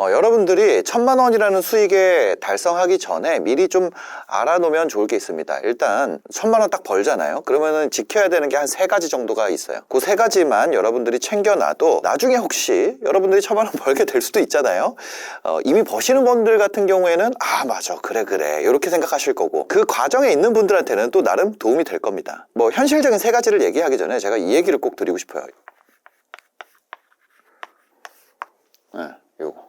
어, 여러분들이 천만 원이라는 수익에 달성하기 전에 미리 좀 알아놓으면 좋을 게 있습니다. 일단 천만 원 딱 벌잖아요. 그러면은 지켜야 되는 게 한 세 가지 정도가 있어요. 그 세 가지만 여러분들이 챙겨놔도 나중에 혹시 여러분들이 천만 원 벌게 될 수도 있잖아요. 어, 이미 버시는 분들 같은 경우에는 아 맞아 그래 그래 이렇게 생각하실 거고 그 과정에 있는 분들한테는 또 나름 도움이 될 겁니다. 뭐 현실적인 세 가지를 얘기하기 전에 제가 이 얘기를 꼭 드리고 싶어요. 네, 요거.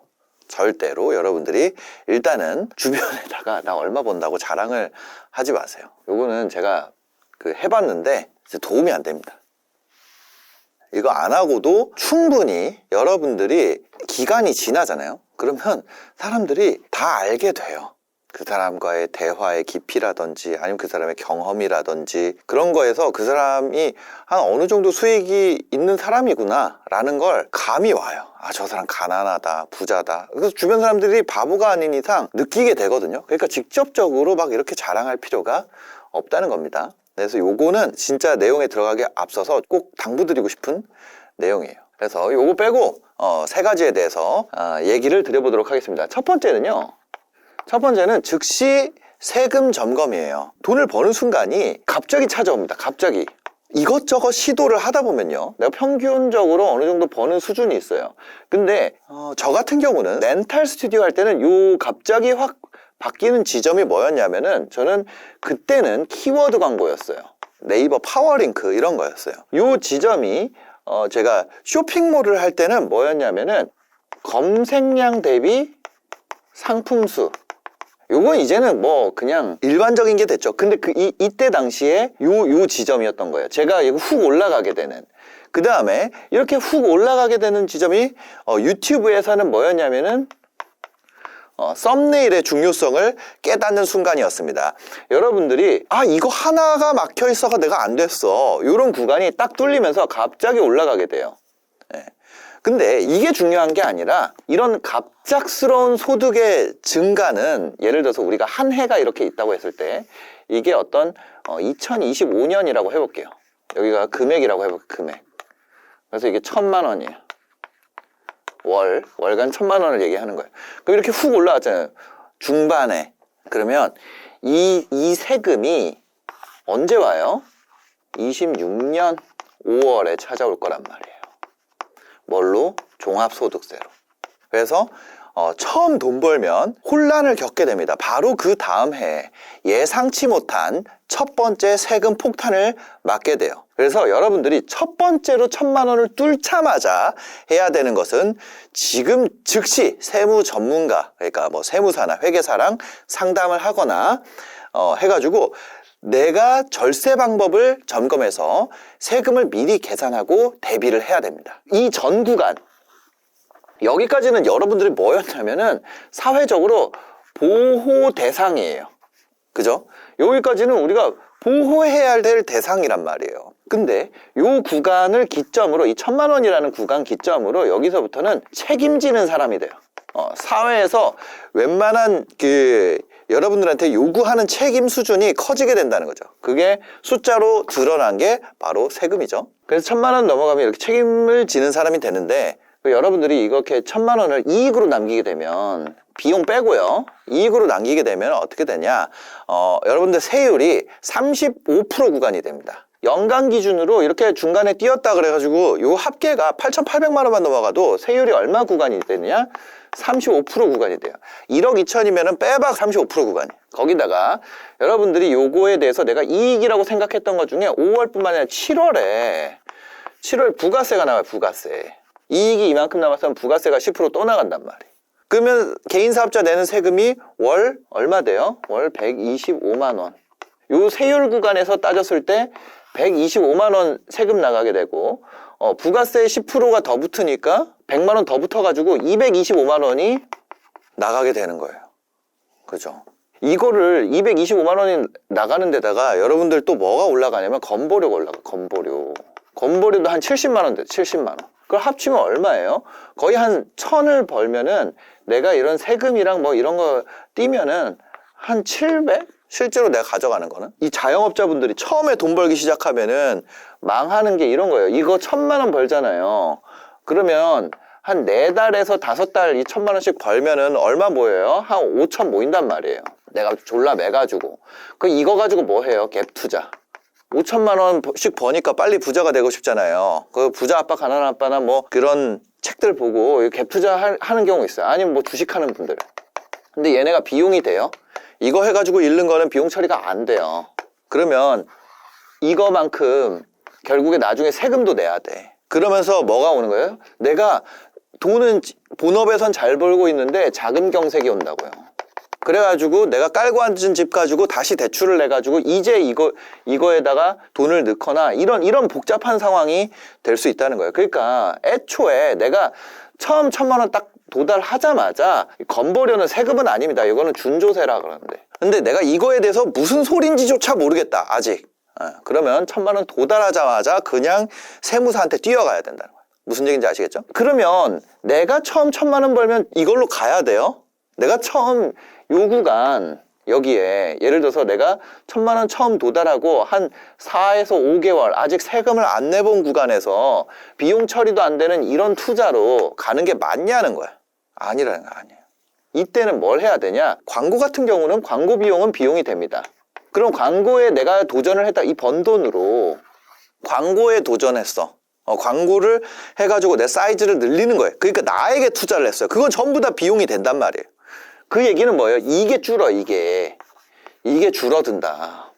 절대로 여러분들이 일단은 주변에다가 나 얼마 번다고 자랑을 하지 마세요. 요거는 제가 그 해봤는데 도움이 안 됩니다. 이거 안 하고도 충분히 여러분들이 기간이 지나잖아요. 그러면 사람들이 다 알게 돼요. 그 사람과의 대화의 깊이라든지 아니면 그 사람의 경험이라든지 그런 거에서 그 사람이 한 어느 정도 수익이 있는 사람이구나 라는 걸 감이 와요. 아, 저 사람 가난하다, 부자다. 그래서 주변 사람들이 바보가 아닌 이상 느끼게 되거든요. 그러니까 직접적으로 막 이렇게 자랑할 필요가 없다는 겁니다. 그래서 요거는 진짜 내용에 들어가기 앞서서 꼭 당부드리고 싶은 내용이에요. 그래서 요거 빼고 어, 세 가지에 대해서 아, 얘기를 드려보도록 하겠습니다. 첫 번째는요. 첫 번째는 즉시 세금 점검이에요. 돈을 버는 순간이 갑자기 찾아옵니다. 갑자기. 이것저것 시도를 하다 보면요. 내가 평균적으로 어느 정도 버는 수준이 있어요. 근데 어, 저 같은 경우는 렌탈 스튜디오 할 때는 요 갑자기 확 바뀌는 지점이 뭐였냐면은 저는 그때는 키워드 광고였어요. 네이버 파워링크 이런 거였어요. 요 지점이 어, 제가 쇼핑몰을 할 때는 뭐였냐면은 검색량 대비 상품 수 요건 이제는 뭐 그냥 일반적인 게 됐죠. 근데 그 이, 이때 당시에 요, 요 지점이었던 거예요. 제가 훅 올라가게 되는. 그 다음에 이렇게 훅 올라가게 되는 지점이 어, 유튜브에서는 뭐였냐면은 어, 썸네일의 중요성을 깨닫는 순간이었습니다. 여러분들이 아 이거 하나가 막혀 있어가 내가 안 됐어. 이런 구간이 딱 뚫리면서 갑자기 올라가게 돼요. 예. 근데 이게 중요한 게 아니라 이런 갑작스러운 소득의 증가는 예를 들어서 우리가 한 해가 이렇게 있다고 했을 때 이게 어떤 2025년이라고 해볼게요. 여기가 금액이라고 해볼게요. 금액. 그래서 이게 천만 원이에요. 월, 월간 천만 원을 얘기하는 거예요. 그럼 이렇게 훅 올라왔잖아요. 중반에. 그러면 이, 이 세금이 언제 와요? 26년 5월에 찾아올 거란 말이에요. 뭘로? 종합소득세로. 그래서 어, 처음 돈 벌면 혼란을 겪게 됩니다. 바로 그 다음 해에 예상치 못한 첫 번째 세금 폭탄을 맞게 돼요. 그래서 여러분들이 첫 번째로 천만 원을 뚫자마자 해야 되는 것은 지금 즉시 세무 전문가, 그러니까 뭐 세무사나 회계사랑 상담을 하거나 어, 해가지고 내가 절세 방법을 점검해서 세금을 미리 계산하고 대비를 해야 됩니다. 이 전 구간, 여기까지는 여러분들이 뭐였냐면은 사회적으로 보호 대상이에요. 그죠? 여기까지는 우리가 보호해야 될 대상이란 말이에요. 근데 요 구간을 기점으로 이 천만 원이라는 구간 기점으로 여기서부터는 책임지는 사람이 돼요. 어, 사회에서 웬만한 그 여러분들한테 요구하는 책임 수준이 커지게 된다는 거죠. 그게 숫자로 드러난 게 바로 세금이죠. 그래서 천만 원 넘어가면 이렇게 책임을 지는 사람이 되는데 그 여러분들이 이렇게 천만 원을 이익으로 남기게 되면 비용 빼고요. 이익으로 남기게 되면 어떻게 되냐? 어, 여러분들 세율이 35% 구간이 됩니다. 연간 기준으로 이렇게 중간에 띄었다 그래가지고 요 합계가 8,800만 원만 넘어가도 세율이 얼마 구간이 되느냐? 35% 구간이 돼요. 1억 2천이면은 빼박 35% 구간이. 거기다가 여러분들이 요거에 대해서 내가 이익이라고 생각했던 것 중에 5월뿐만 아니라 7월에 7월 부가세가 나와요. 부가세. 이익이 이만큼 남았으면 부가세가 10%또 나간단 말이에요. 그러면 개인 사업자 내는 세금이 월 얼마 돼요? 월 125만 원. 요 세율 구간에서 따졌을 때 125만 원 세금 나가게 되고 어, 부가세 10%가 더 붙으니까 100만 원 더 붙어가지고 225만 원이 나가게 되는 거예요. 그죠? 이거를 225만 원이 나가는 데다가 여러분들 또 뭐가 올라가냐면 건보료가 올라가. 건보료. 건보료도 한 70만 원 돼. 70만 원. 그걸 합치면 얼마예요? 거의 한 천을 벌면은 내가 이런 세금이랑 뭐 이런 거 띄면은 한 700? 실제로 내가 가져가는 거는 이 자영업자분들이 처음에 돈 벌기 시작하면은 망하는 게 이런 거예요. 이거 천만 원 벌잖아요. 그러면 한 네 달에서 다섯 달 이 천만 원씩 벌면은 얼마 모여요? 한 5천 모인단 말이에요. 내가 졸라 매가지고. 그 이거 가지고 뭐 해요? 갭 투자. 5천만 원씩 버니까 빨리 부자가 되고 싶잖아요. 그 부자 아빠, 가난한 아빠나 뭐 그런 책들 보고 갭 투자 하- 하는 경우 있어요. 아니면 뭐 주식하는 분들. 근데 얘네가 비용이 돼요. 이거 해가지고 잃는 거는 비용 처리가 안 돼요. 그러면 이거만큼 결국에 나중에 세금도 내야 돼. 그러면서 뭐가 오는 거예요? 내가 돈은 지- 본업에선 잘 벌고 있는데 자금 경색이 온다고요. 그래가지고 내가 깔고 앉은 집 가지고 다시 대출을 내가지고 이제 이거 이거에다가 돈을 넣거나 이런 이런 복잡한 상황이 될 수 있다는 거예요. 그러니까 애초에 내가 처음 천만 원 딱 도달하자마자 건보료는 세금은 아닙니다. 이거는 준조세라 그러는데. 근데 내가 이거에 대해서 무슨 소린지조차 모르겠다. 아직. 어, 그러면 천만 원 도달하자마자 그냥 세무사한테 뛰어가야 된다는 거예요. 무슨 얘기인지 아시겠죠? 그러면 내가 처음 천만 원 벌면 이걸로 가야 돼요. 내가 처음 요 구간 여기에 예를 들어서 내가 천만 원 처음 도달하고 한 4에서 5개월 아직 세금을 안 내본 구간에서 비용 처리도 안 되는 이런 투자로 가는 게 맞냐는 거야. 아니라는 거 아니에요. 이때는 뭘 해야 되냐? 광고 같은 경우는 광고 비용은 비용이 됩니다. 그럼 광고에 내가 도전을 했다. 이 번 돈으로 광고에 도전했어. 어, 광고를 해가지고 내 사이즈를 늘리는 거예요. 그러니까 나에게 투자를 했어요. 그건 전부 다 비용이 된단 말이에요. 그 얘기는 뭐예요? 이게 줄어, 이게. 이게 줄어든다.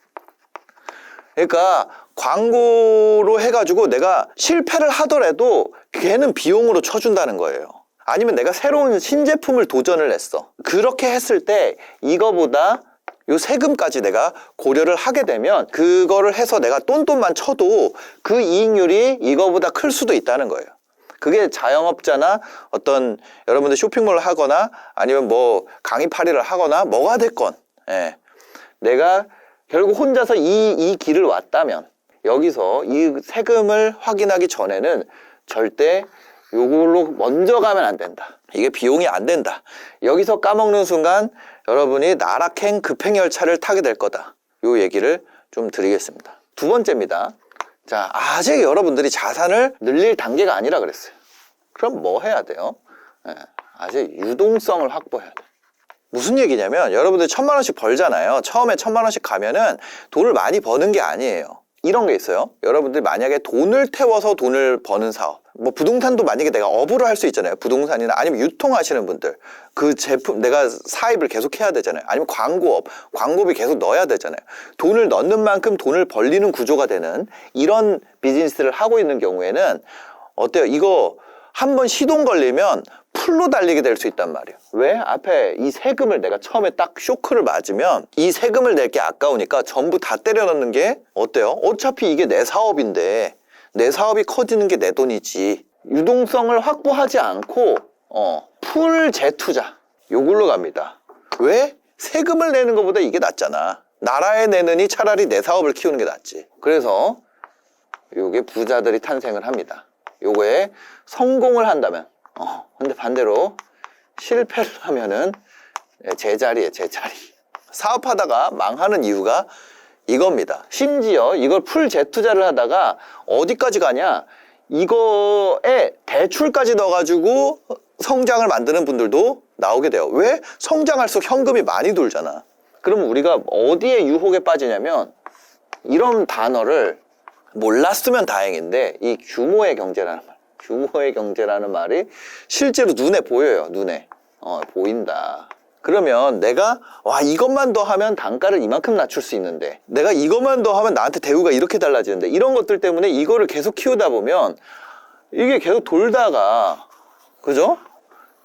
그러니까 광고로 해가지고 내가 실패를 하더라도 걔는 비용으로 쳐준다는 거예요. 아니면 내가 새로운 신제품을 도전을 했어. 그렇게 했을 때 이거보다 요 세금까지 내가 고려를 하게 되면 그거를 해서 내가 똔똔만 쳐도 그 이익률이 이거보다 클 수도 있다는 거예요. 그게 자영업자나 어떤 여러분들 쇼핑몰을 하거나 아니면 뭐 강의 파리를 하거나 뭐가 됐건 예. 내가 결국 혼자서 이, 이 길을 왔다면 여기서 이 세금을 확인하기 전에는 절대 요걸로 먼저 가면 안 된다. 이게 비용이 안 된다. 여기서 까먹는 순간 여러분이 나락행 급행열차를 타게 될 거다. 요 얘기를 좀 드리겠습니다. 두 번째입니다. 자, 아직 여러분들이 자산을 늘릴 단계가 아니라 그랬어요. 그럼 뭐 해야 돼요? 예, 아직 유동성을 확보해야 돼. 무슨 얘기냐면 여러분들 천만 원씩 벌잖아요. 처음에 천만 원씩 가면은 돈을 많이 버는 게 아니에요. 이런 게 있어요. 여러분들이 만약에 돈을 태워서 돈을 버는 사업. 뭐 부동산도 만약에 내가 업으로 할 수 있잖아요. 부동산이나 아니면 유통하시는 분들. 그 제품 내가 사입을 계속 해야 되잖아요. 아니면 광고업, 광고비 계속 넣어야 되잖아요. 돈을 넣는 만큼 돈을 벌리는 구조가 되는 이런 비즈니스를 하고 있는 경우에는 어때요? 이거 한번 시동 걸리면 풀로 달리게 될 수 있단 말이에요. 왜? 앞에 이 세금을 내가 처음에 딱 쇼크를 맞으면 이 세금을 낼 게 아까우니까 전부 다 때려 넣는 게 어때요? 어차피 이게 내 사업인데 내 사업이 커지는 게 내 돈이지. 유동성을 확보하지 않고 어, 풀 재투자 요걸로 갑니다. 왜? 세금을 내는 것보다 이게 낫잖아. 나라에 내느니 차라리 내 사업을 키우는 게 낫지. 그래서 요게 부자들이 탄생을 합니다. 요거에 성공을 한다면 어, 근데 반대로 실패를 하면은 예, 제자리에 제자리. 사업하다가 망하는 이유가 이겁니다. 심지어 이걸 풀 재투자를 하다가 어디까지 가냐? 이거에 대출까지 넣어가지고 성장을 만드는 분들도 나오게 돼요. 왜? 성장할수록 현금이 많이 돌잖아. 그럼 우리가 어디에 유혹에 빠지냐면 이런 단어를 몰랐으면 다행인데 이 규모의 경제라는 말, 규모의 경제라는 말이 실제로 눈에 보여요. 눈에 어, 보인다. 그러면 내가 와 이것만 더 하면 단가를 이만큼 낮출 수 있는데 내가 이것만 더 하면 나한테 대우가 이렇게 달라지는데 이런 것들 때문에 이거를 계속 키우다 보면 이게 계속 돌다가 그죠?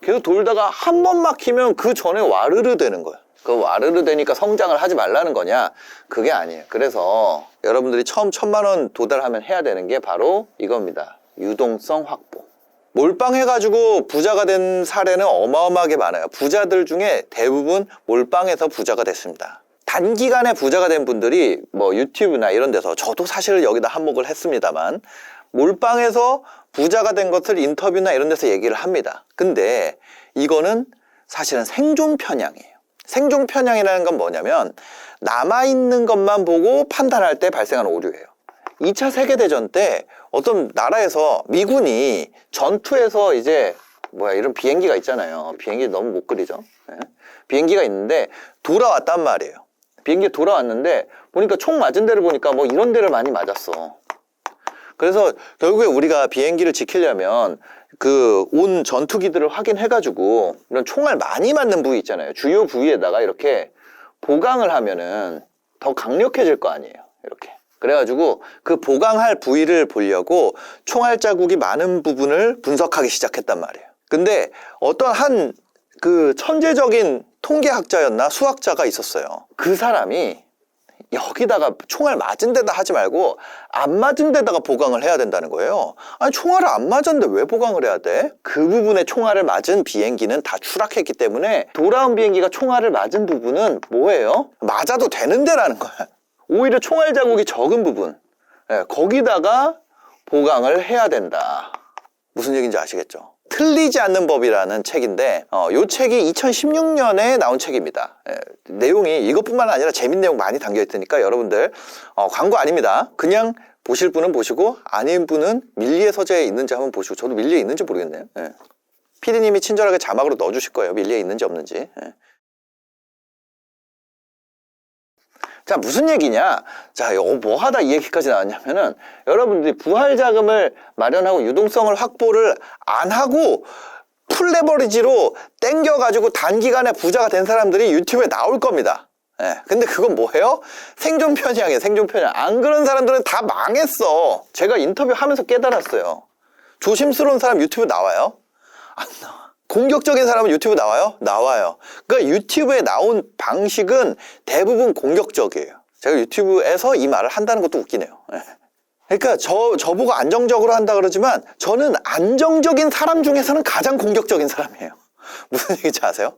계속 돌다가 한 번 막히면 그 전에 와르르 되는 거야. 그 와르르 되니까 성장을 하지 말라는 거냐? 그게 아니에요. 그래서 여러분들이 처음 천만 원 도달하면 해야 되는 게 바로 이겁니다. 유동성 확보. 몰빵해가지고 부자가 된 사례는 어마어마하게 많아요. 부자들 중에 대부분 몰빵해서 부자가 됐습니다. 단기간에 부자가 된 분들이 뭐 유튜브나 이런 데서 저도 사실 여기다 한몫을 했습니다만 몰빵해서 부자가 된 것을 인터뷰나 이런 데서 얘기를 합니다. 근데 이거는 사실은 생존 편향이에요. 생존 편향이라는 건 뭐냐면 남아있는 것만 보고 판단할 때 발생하는 오류예요. 2차 세계대전 때 어떤 나라에서 미군이 전투에서 이제 뭐야 이런 비행기가 있잖아요. 비행기 너무 못 그리죠. 예. 비행기가 있는데 돌아왔단 말이에요. 비행기 돌아왔는데 보니까 총 맞은 데를 보니까 뭐 이런 데를 많이 맞았어. 그래서 결국에 우리가 비행기를 지키려면 그 온 전투기들을 확인해가지고 이런 총알 많이 맞는 부위 있잖아요. 주요 부위에다가 이렇게 보강을 하면은 더 강력해질 거 아니에요. 이렇게. 그래가지고 그 보강할 부위를 보려고 총알 자국이 많은 부분을 분석하기 시작했단 말이에요. 근데 어떤 한 그 천재적인 통계학자였나 수학자가 있었어요. 그 사람이 여기다가 총알 맞은 데다 하지 말고 안 맞은 데다가 보강을 해야 된다는 거예요. 아니 총알을 안 맞았는데 왜 보강을 해야 돼? 그 부분에 총알을 맞은 비행기는 다 추락했기 때문에 돌아온 비행기가 총알을 맞은 부분은 뭐예요? 맞아도 되는 데라는 거야. 오히려 총알 자국이 적은 부분 예, 거기다가 보강을 해야 된다. 무슨 얘기인지 아시겠죠? 틀리지 않는 법이라는 책인데 어, 이 책이 2016년에 나온 책입니다. 예, 내용이 이것뿐만 아니라 재밌는 내용 많이 담겨 있으니까 여러분들 어, 광고 아닙니다. 그냥 보실 분은 보시고 아닌 분은 밀리의 서재에 있는지 한번 보시고 저도 밀리에 있는지 모르겠네요. 예. 피디님이 친절하게 자막으로 넣어주실 거예요. 밀리에 있는지 없는지. 예. 자, 무슨 얘기냐? 자, 이거 뭐 하다 이 얘기까지 나왔냐면은 여러분들이 부활 자금을 마련하고 유동성을 확보를 안 하고 풀레버리지로 땡겨가지고 단기간에 부자가 된 사람들이 유튜브에 나올 겁니다. 예. 근데 그건 뭐예요? 생존 편향이에요, 생존 편향. 안 그런 사람들은 다 망했어. 제가 인터뷰 하면서 깨달았어요. 조심스러운 사람 유튜브 나와요? 안 나와. 공격적인 사람은 유튜브 나와요? 나와요. 그러니까 유튜브에 나온 방식은 대부분 공격적이에요. 제가 유튜브에서 이 말을 한다는 것도 웃기네요. 예. 그러니까 저, 저보고 안정적으로 한다 그러지만 저는 안정적인 사람 중에서는 가장 공격적인 사람이에요. 무슨 얘기인지 아세요?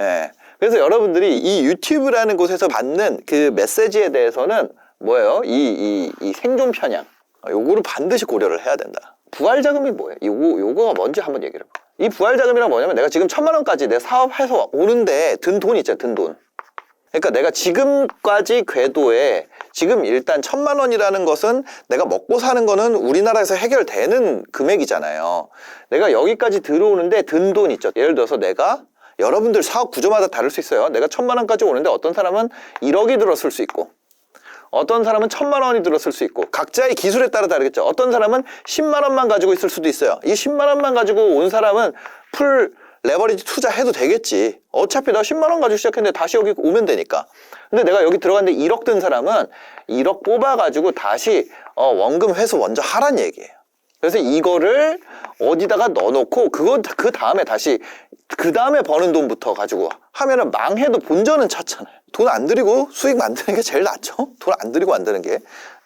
예. 그래서 여러분들이 이 유튜브라는 곳에서 받는 그 메시지에 대해서는 뭐예요? 이, 이, 이 생존 편향. 요거를 반드시 고려를 해야 된다. 부활 자금이 뭐예요? 요거, 요거가 뭔지 한번 얘기를 해봐. 이 부활 자금이란 뭐냐면 내가 지금 천만 원까지 내 사업해서 오는데 든 돈 있잖아, 든 돈. 그러니까 내가 지금까지 궤도에 지금 일단 천만 원이라는 것은 내가 먹고 사는 거는 우리나라에서 해결되는 금액이잖아요. 내가 여기까지 들어오는데 든 돈 있죠. 예를 들어서 내가 여러분들 사업 구조마다 다를 수 있어요. 내가 천만 원까지 오는데 어떤 사람은 1억이 들었을 수 있고 어떤 사람은 천만 원이 들었을 수 있고 각자의 기술에 따라 다르겠죠. 어떤 사람은 10만 원만 가지고 있을 수도 있어요. 이 10만 원만 가지고 온 사람은 풀 레버리지 투자해도 되겠지. 어차피 나 10만 원 가지고 시작했는데 다시 여기 오면 되니까. 근데 내가 여기 들어갔는데 1억 든 사람은 1억 뽑아가지고 다시 어, 원금 회수 먼저 하란 얘기예요. 그래서 이거를 어디다가 넣어놓고 그거 그 다음에 다시 그 다음에 버는 돈부터 가지고 하면은 망해도 본전은 찼잖아요. 돈 안 들이고 수익 만드는 게 제일 낫죠. 돈 안 들이고 만드는 게.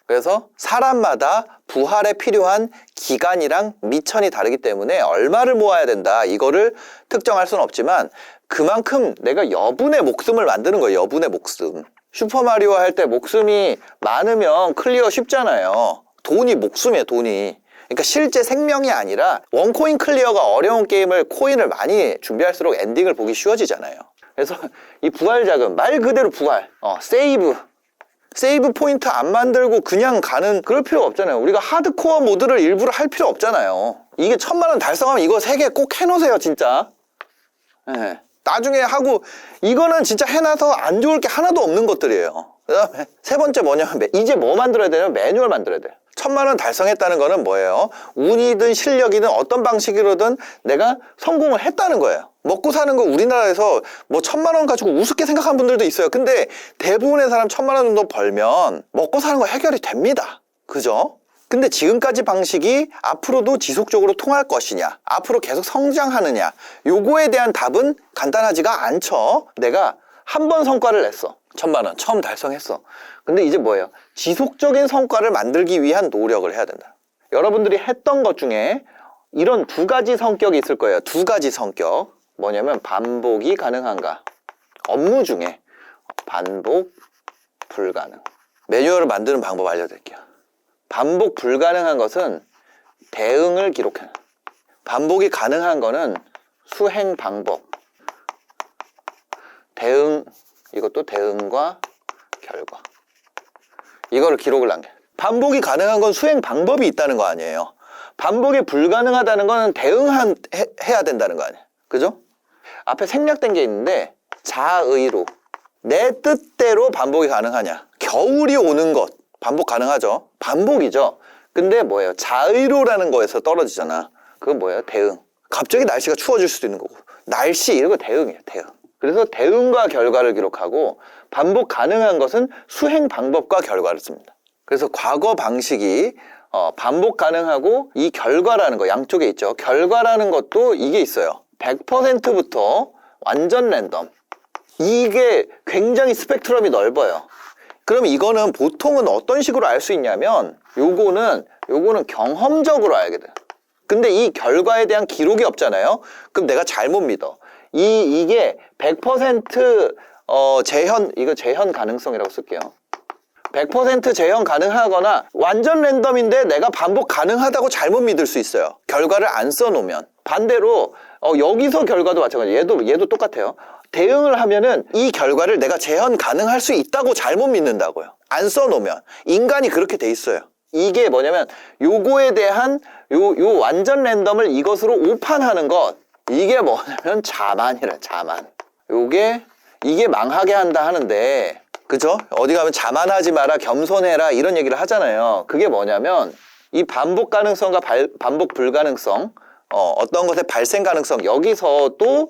그래서 사람마다 부활에 필요한 기간이랑 미천이 다르기 때문에 얼마를 모아야 된다. 이거를 특정할 수는 없지만 그만큼 내가 여분의 목숨을 만드는 거예요. 여분의 목숨. 슈퍼마리오 할 때 목숨이 많으면 클리어 쉽잖아요. 돈이 목숨이에요, 돈이. 그러니까 실제 생명이 아니라 원코인 클리어가 어려운 게임을 코인을 많이 준비할수록 엔딩을 보기 쉬워지잖아요. 그래서 이 부활 자금 말 그대로 부활, 어, 세이브, 세이브 포인트 안 만들고 그냥 가는 그럴 필요 없잖아요. 우리가 하드코어 모드를 일부러 할 필요 없잖아요. 이게 천만 원 달성하면 이거 세 개 꼭 해놓으세요, 진짜. 예. 나중에 하고 이거는 진짜 해놔서 안 좋을 게 하나도 없는 것들이에요. 그 다음에 세 번째 뭐냐면 매- 이제 뭐 만들어야 되냐면 매뉴얼 만들어야 돼요. 천만 원 달성했다는 거는 뭐예요? 운이든 실력이든 어떤 방식으로든 내가 성공을 했다는 거예요. 먹고 사는 거 우리나라에서 뭐 천만 원 가지고 우습게 생각하는 분들도 있어요. 근데 대부분의 사람 천만 원 정도 벌면 먹고 사는 거 해결이 됩니다. 그죠? 근데 지금까지 방식이 앞으로도 지속적으로 통할 것이냐, 앞으로 계속 성장하느냐, 요거에 대한 답은 간단하지가 않죠. 내가 한 번 성과를 냈어. 천만 원 처음 달성했어. 근데 이제 뭐예요? 지속적인 성과를 만들기 위한 노력을 해야 된다. 여러분들이 했던 것 중에 이런 두 가지 성격이 있을 거예요. 두 가지 성격. 뭐냐면 반복이 가능한가? 업무 중에 반복 불가능. 매뉴얼을 만드는 방법 알려드릴게요. 반복 불가능한 것은 대응을 기록해. 반복이 가능한 거는 수행 방법. 대응, 이것도 대응과 결과. 이거를 기록을 남겨. 반복이 가능한 건 수행 방법이 있다는 거 아니에요. 반복이 불가능하다는 거는 대응한, 해- 해야 된다는 거 아니야. 그죠? 앞에 생략된 게 있는데 자의로 내 뜻대로 반복이 가능하냐? 겨울이 오는 것 반복 가능하죠. 반복이죠. 근데 뭐예요? 자의로라는 거에서 떨어지잖아. 그건 뭐예요? 대응. 갑자기 날씨가 추워질 수도 있는 거고. 날씨 이런 거 대응이에요. 대응. 그래서 대응과 결과를 기록하고 반복 가능한 것은 수행 방법과 결과를 씁니다. 그래서 과거 방식이 어, 반복 가능하고 이 결과라는 거 양쪽에 있죠. 결과라는 것도 이게 있어요. 100%부터 완전 랜덤. 이게 굉장히 스펙트럼이 넓어요. 그럼 이거는 보통은 어떤 식으로 알 수 있냐면 요거는 요거는 경험적으로 알게 돼요. 근데 이 결과에 대한 기록이 없잖아요. 그럼 내가 잘못 믿어. 이 이게 100% 어, 재현 이거 재현 가능성이라고 쓸게요. 100% 재현 가능하거나 완전 랜덤인데 내가 반복 가능하다고 잘못 믿을 수 있어요. 결과를 안 써놓으면. 반대로 어, 여기서 결과도 마찬가지. 얘도 얘도 똑같아요. 대응을 하면은 이 결과를 내가 재현 가능할 수 있다고 잘못 믿는다고요. 안 써놓으면 인간이 그렇게 돼 있어요. 이게 뭐냐면 요거에 대한 요, 요 완전 랜덤을 이것으로 오판하는 것 이게 뭐냐면 자만이라 자만. 요게 이게 망하게 한다 하는데 그죠? 어디 가면 자만하지 마라 겸손해라 이런 얘기를 하잖아요. 그게 뭐냐면 이 반복 가능성과 발- 반복 불가능성 어, 어떤 것의 발생 가능성 여기서 또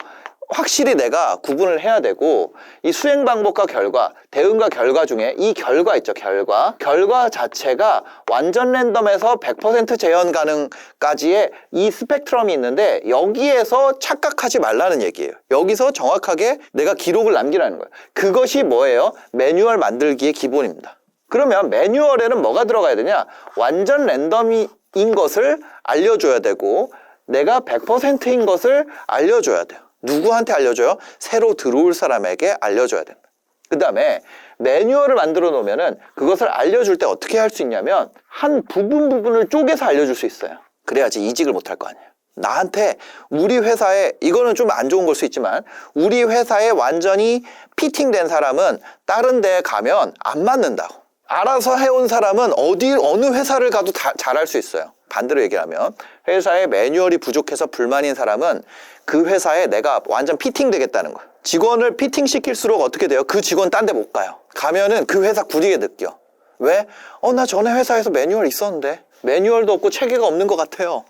확실히 내가 구분을 해야 되고 이 수행 방법과 결과, 대응과 결과 중에 이 결과 있죠, 결과. 결과 자체가 완전 랜덤에서 100% 재현 가능까지의 이 스펙트럼이 있는데 여기에서 착각하지 말라는 얘기예요. 여기서 정확하게 내가 기록을 남기라는 거예요. 그것이 뭐예요? 매뉴얼 만들기의 기본입니다. 그러면 매뉴얼에는 뭐가 들어가야 되냐? 완전 랜덤인 것을 알려줘야 되고 내가 100%인 것을 알려줘야 돼요. 누구한테 알려줘요? 새로 들어올 사람에게 알려줘야 된다. 그 다음에 매뉴얼을 만들어 놓으면은 그것을 알려줄 때 어떻게 할 수 있냐면 한 부분 부분을 쪼개서 알려줄 수 있어요. 그래야지 이직을 못할 거 아니에요. 나한테 우리 회사에 이거는 좀 안 좋은 걸 수 있지만 우리 회사에 완전히 피팅된 사람은 다른 데 가면 안 맞는다고. 알아서 해온 사람은 어디 어느 회사를 가도 다 잘할 수 있어요. 반대로 얘기하면 회사에 매뉴얼이 부족해서 불만인 사람은 그 회사에 내가 완전 피팅 되겠다는 거예요. 직원을 피팅 시킬수록 어떻게 돼요? 그 직원 딴 데 못 가요. 가면은 그 회사 구리게 느껴. 왜? 어, 나 전에 회사에서 매뉴얼 있었는데 매뉴얼도 없고 체계가 없는 것 같아요.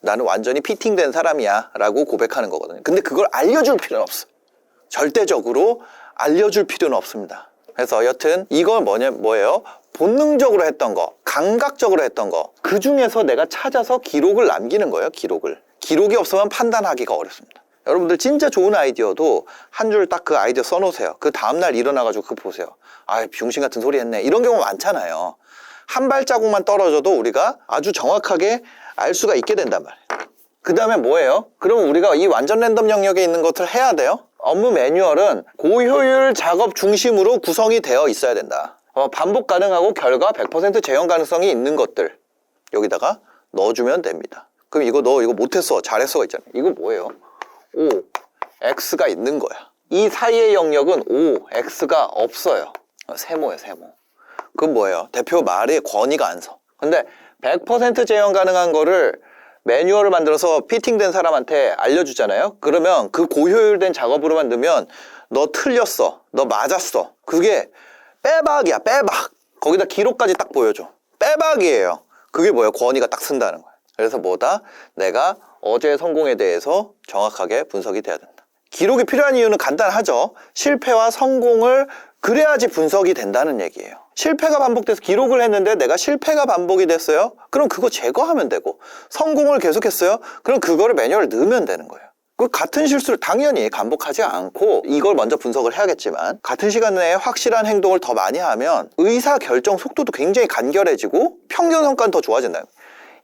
나는 완전히 피팅된 사람이야 라고 고백하는 거거든요. 근데 그걸 알려줄 필요는 없어. 절대적으로 알려줄 필요는 없습니다. 그래서 여튼 이건 뭐냐, 뭐예요? 본능적으로 했던 거, 감각적으로 했던 거, 그 중에서 내가 찾아서 기록을 남기는 거예요, 기록을. 기록이 없으면 판단하기가 어렵습니다. 여러분들 진짜 좋은 아이디어도 한 줄 딱 그 아이디어 써놓으세요. 그 다음날 일어나가지고 그거 보세요. 아, 병신 같은 소리 했네. 이런 경우 많잖아요. 한 발자국만 떨어져도 우리가 아주 정확하게 알 수가 있게 된단 말이에요. 그 다음에 뭐예요? 그럼 우리가 이 완전 랜덤 영역에 있는 것을 해야 돼요? 업무 매뉴얼은 고효율 작업 중심으로 구성이 되어 있어야 된다. 어, 반복 가능하고 결과 100% 재현 가능성이 있는 것들 여기다가 넣어주면 됩니다. 그럼 이거 너 이거 못했어 잘했어가 있잖아요. 이거 뭐예요? O, X가 있는 거야. 이 사이의 영역은 O, X가 없어요. 어, 세모예요, 세모. 그건 뭐예요? 대표 말에 권위가 안 서. 근데 100% 재현 가능한 거를 매뉴얼을 만들어서 피팅된 사람한테 알려주잖아요. 그러면 그 고효율된 작업으로만 넣으면 너 틀렸어. 너 맞았어. 그게 빼박이야, 빼박. 거기다 기록까지 딱 보여줘. 빼박이에요. 그게 뭐예요? 권위가 딱 쓴다는 거예요. 그래서 뭐다? 내가 어제 성공에 대해서 정확하게 분석이 돼야 된다. 기록이 필요한 이유는 간단하죠. 실패와 성공을 그래야지 분석이 된다는 얘기예요. 실패가 반복돼서 기록을 했는데 내가 실패가 반복이 됐어요? 그럼 그거 제거하면 되고 성공을 계속했어요? 그럼 그거를 매뉴얼 넣으면 되는 거예요. 그 같은 실수를 당연히 반복하지 않고 이걸 먼저 분석을 해야겠지만 같은 시간 내에 확실한 행동을 더 많이 하면 의사 결정 속도도 굉장히 간결해지고 평균 성과는 더 좋아진다.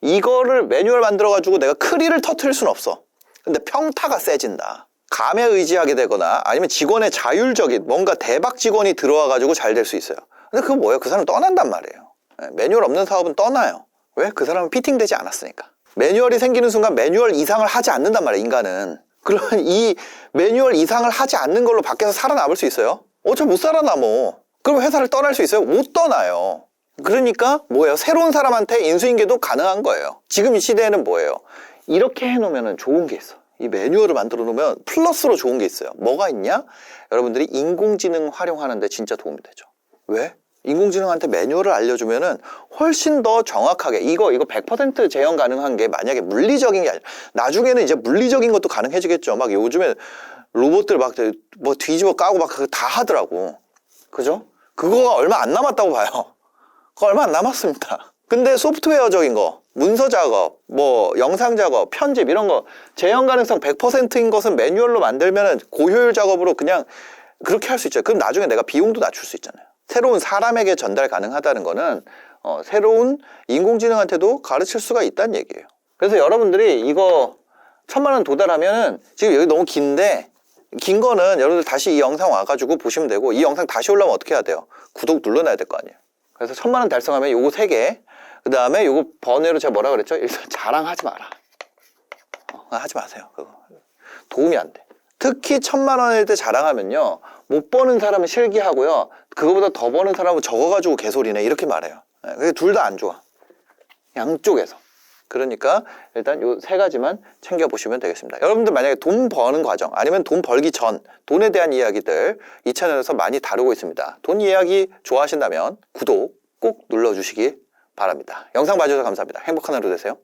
이거를 매뉴얼 만들어 가지고 내가 크리를 터트릴 수는 없어. 근데 평타가 세진다. 감에 의지하게 되거나 아니면 직원의 자율적인 뭔가 대박 직원이 들어와 가지고 잘 될 수 있어요. 근데 그거 뭐예요? 그 사람 떠난단 말이에요. 네, 매뉴얼 없는 사업은 떠나요. 왜? 그 사람은 피팅되지 않았으니까. 매뉴얼이 생기는 순간 매뉴얼 이상을 하지 않는단 말이에요, 인간은. 그러면 이 매뉴얼 이상을 하지 않는 걸로 밖에서 살아남을 수 있어요? 어차피 못 살아남어. 그럼 회사를 떠날 수 있어요? 못 떠나요. 그러니까 뭐예요? 새로운 사람한테 인수인계도 가능한 거예요. 지금 이 시대에는 뭐예요? 이렇게 해놓으면 좋은 게 있어. 이 매뉴얼을 만들어 놓으면 플러스로 좋은 게 있어요. 뭐가 있냐? 여러분들이 인공지능 활용하는데 진짜 도움이 되죠. 왜? 인공지능한테 매뉴얼을 알려주면은 훨씬 더 정확하게 이거 이거 100% 재현 가능한 게 만약에 물리적인 게 아니라 나중에는 이제 물리적인 것도 가능해지겠죠. 막 요즘에 로봇들 막 뭐 뒤집어 까고 막 다 하더라고. 그죠? 그거가 얼마 안 남았다고 봐요. 그거 얼마 안 남았습니다. 근데 소프트웨어적인 거, 문서 작업, 뭐 영상 작업, 편집 이런 거 재현 가능성 100%인 것은 매뉴얼로 만들면은 고효율 작업으로 그냥 그렇게 할 수 있죠. 그럼 나중에 내가 비용도 낮출 수 있잖아요. 새로운 사람에게 전달 가능하다는 거는 어, 새로운 인공지능한테도 가르칠 수가 있다는 얘기예요. 그래서 여러분들이 이거 천만 원 도달하면은 지금 여기 너무 긴데 긴 거는 여러분들 다시 이 영상 와가지고 보시면 되고 이 영상 다시 올라오면 어떻게 해야 돼요? 구독 눌러놔야 될 거 아니에요. 그래서 천만 원 달성하면 요거 세 개, 그 다음에 요거 번외로 제가 뭐라 그랬죠? 일단 자랑하지 마라. 어, 하지 마세요. 그거 도움이 안 돼. 특히 천만 원일 때 자랑하면요, 못 버는 사람은 실기하고요, 그거보다 더 버는 사람은 적어가지고 개소리네 이렇게 말해요. 예, 그게 둘 다 안 좋아. 양쪽에서. 그러니까 일단 요 세 가지만 챙겨보시면 되겠습니다. 여러분들 만약에 돈 버는 과정 아니면 돈 벌기 전 돈에 대한 이야기들 이 채널에서 많이 다루고 있습니다. 돈 이야기 좋아하신다면 구독 꼭 눌러주시기 바랍니다. 영상 봐주셔서 감사합니다. 행복한 하루 되세요.